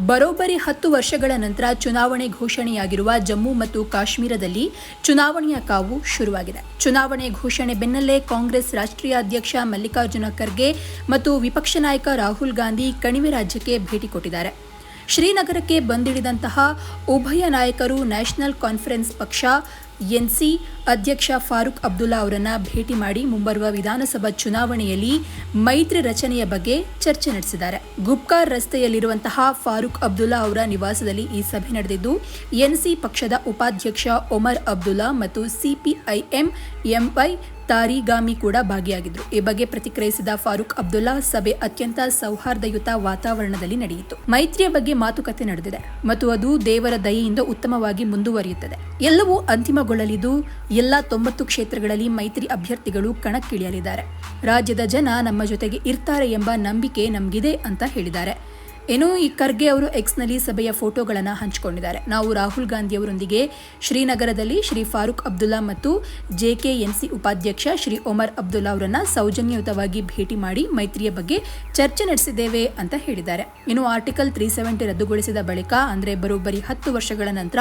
ಬರೋಬ್ಬರಿ ಹತ್ತು ವರ್ಷಗಳ ನಂತರ ಚುನಾವಣೆ ಘೋಷಣೆಯಾಗಿರುವ ಜಮ್ಮು ಮತ್ತು ಕಾಶ್ಮೀರದಲ್ಲಿ ಚುನಾವಣೆಯ ಕಾವು ಶುರುವಾಗಿದೆ. ಚುನಾವಣೆ ಘೋಷಣೆ ಬೆನ್ನಲ್ಲೇ ಕಾಂಗ್ರೆಸ್ ರಾಷ್ಟ್ರೀಯ ಅಧ್ಯಕ್ಷ ಮಲ್ಲಿಕಾರ್ಜುನ ಖರ್ಗೆ ಮತ್ತು ವಿಪಕ್ಷ ನಾಯಕ ರಾಹುಲ್ ಗಾಂಧಿ ಕಣಿವೆ ರಾಜ್ಯಕ್ಕೆ ಭೇಟಿ ಕೊಟ್ಟಿದ್ದಾರೆ. ಶ್ರೀನಗರಕ್ಕೆ ಬಂದಿಳಿದಂತಹ ಉಭಯ ನಾಯಕರು ನ್ಯಾಷನಲ್ ಕಾನ್ಫರೆನ್ಸ್ ಪಕ್ಷ ಎನ್ಸಿ ಅಧ್ಯಕ್ಷ ಫಾರೂಕ್ ಅಬ್ದುಲ್ಲಾ ಅವರನ್ನು ಭೇಟಿ ಮಾಡಿ ಮುಂಬರುವ ವಿಧಾನಸಭಾ ಚುನಾವಣೆಯಲ್ಲಿ ಮೈತ್ರಿ ರಚನೆಯ ಬಗ್ಗೆ ಚರ್ಚೆ ನಡೆಸಿದ್ದಾರೆ. ಗುಪ್ಕಾರ್ ರಸ್ತೆಯಲ್ಲಿರುವಂತಹ ಫಾರೂಕ್ ಅಬ್ದುಲ್ಲಾ ಅವರ ನಿವಾಸದಲ್ಲಿ ಈ ಸಭೆ ನಡೆದಿದ್ದು, ಎನ್ಸಿ ಪಕ್ಷದ ಉಪಾಧ್ಯಕ್ಷ ಒಮರ್ ಅಬ್ದುಲ್ಲಾ ಮತ್ತು ಸಿಪಿಐಎಂ ಎಂವೈ ತಾರಿಗಾಮಿ ಕೂಡ ಭಾಗಿಯಾಗಿದ್ದರು ಈ ಬಗ್ಗೆ ಪ್ರತಿಕ್ರಿಯಿಸಿದ ಫಾರೂಕ್ ಅಬ್ದುಲ್ಲಾ, ಸಭೆ ಅತ್ಯಂತ ಸೌಹಾರ್ದಯುತ ವಾತಾವರಣದಲ್ಲಿ ನಡೆಯಿತು. ಮೈತ್ರಿಯ ಬಗ್ಗೆ ಮಾತುಕತೆ ನಡೆದಿದೆ ಮತ್ತು ಅದು ದೇವರ ದಯೆಯಿಂದ ಉತ್ತಮವಾಗಿ ಮುಂದುವರಿಯುತ್ತದೆ. ಎಲ್ಲವೂ ಅಂತಿಮಗೊಳ್ಳಲಿದ್ದು, ಎಲ್ಲ ತೊಂಬತ್ತು ಕ್ಷೇತ್ರಗಳಲ್ಲಿ ಮೈತ್ರಿ ಅಭ್ಯರ್ಥಿಗಳು ಕಣಕ್ಕಿಳಿಯಲಿದ್ದಾರೆ. ರಾಜ್ಯದ ಜನ ನಮ್ಮ ಜೊತೆಗೆ ಇರ್ತಾರೆ ಎಂಬ ನಂಬಿಕೆ ನಮಗಿದೆ ಅಂತ ಹೇಳಿದ್ದಾರೆ. ಇನ್ನು ಈ ಖರ್ಗೆ ಅವರು ಎಕ್ಸ್ನಲ್ಲಿ ಸಭೆಯ ಫೋಟೋಗಳನ್ನು ಹಂಚಿಕೊಂಡಿದ್ದಾರೆ. ನಾವು ರಾಹುಲ್ ಗಾಂಧಿ ಅವರೊಂದಿಗೆ ಶ್ರೀನಗರದಲ್ಲಿ ಶ್ರೀ ಫಾರೂಕ್ ಅಬ್ದುಲ್ಲಾ ಮತ್ತು ಜೆಕೆಎನ್ಸಿ ಉಪಾಧ್ಯಕ್ಷ ಶ್ರೀ ಒಮರ್ ಅಬ್ದುಲ್ಲಾ ಅವರನ್ನು ಸೌಜನ್ಯಯುತವಾಗಿ ಭೇಟಿ ಮಾಡಿ ಮೈತ್ರಿಯ ಬಗ್ಗೆ ಚರ್ಚೆ ನಡೆಸಿದ್ದೇವೆ ಅಂತ ಹೇಳಿದ್ದಾರೆ. ಇನ್ನು ಆರ್ಟಿಕಲ್ ತ್ರೀ ಸೆವೆಂಟಿ ರದ್ದುಗೊಳಿಸಿದ ಬಳಿಕ ಅಂದರೆ ಬರೋಬ್ಬರಿ ಹತ್ತು ವರ್ಷಗಳ ನಂತರ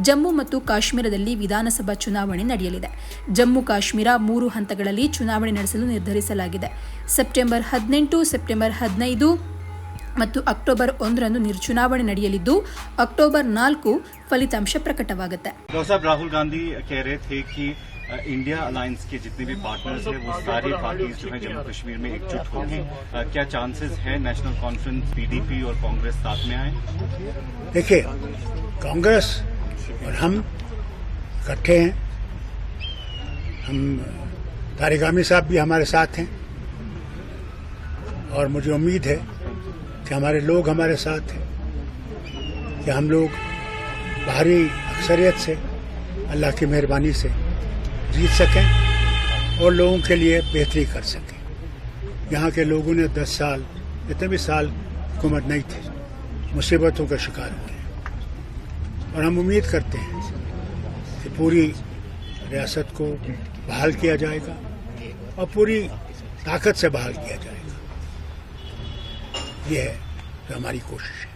ಜಮ್ಮು ಮತ್ತು ಕಾಶ್ಮೀರದಲ್ಲಿ ವಿಧಾನಸಭಾ ಚುನಾವಣೆ ನಡೆಯಲಿದೆ. ಜಮ್ಮು ಕಾಶ್ಮೀರ ಮೂರು ಹಂತಗಳಲ್ಲಿ ಚುನಾವಣೆ ನಡೆಸಲು ನಿರ್ಧರಿಸಲಾಗಿದೆ. ಸೆಪ್ಟೆಂಬರ್ ಹದಿನೆಂಟು, ಸೆಪ್ಟೆಂಬರ್ ಹದಿನೈದು ಮತ್ತು ಅಕ್ಟೋಬರ್ ಒಂದರಂದು ನಿರ್ಚುನಾವಣೆ ನಡೆಯಲಿದ್ದು ಅಕ್ಟೋಬರ್ ನಾಲ್ಕು ಫಲಿತಾಂಶ ಪ್ರಕಟವಾಗುತ್ತೆ डॉक्टर साहब राहुल गांधी कह रहे थे कि अ, इंडिया अलायंस के जितने भी पार्टनर्स हैं वो सारी पार्टीज जो है जम्मू कश्मीर में एकजुट होगी अ, क्या चांसेस है नेशनल कॉन्फ्रेंस पीडीपी और कांग्रेस साथ में आए देखिए कांग्रेस और हम इकट्ठे हैं हम तारिगामी साहब भी हमारे साथ हैं और मुझे उम्मीद है कि हमारे लोग हमारे साथ हैं कि हम लोग बाहरी अक्सरियत से, अल्लाह की मेहरबानी से जीत सकें और लोगों के लिए बेहतरी कर सकें। यहाँ के लोगों ने दस साल, इतने भी साल हुकूमत नहीं थी, मुसीबतों का शिकार हुए और हम उम्मीद करते हैं कि पूरी रियासत को बहाल किया जाएगा और पूरी ताकत से बहाल किया जाएगा। ये है जो हमारी कोशिश है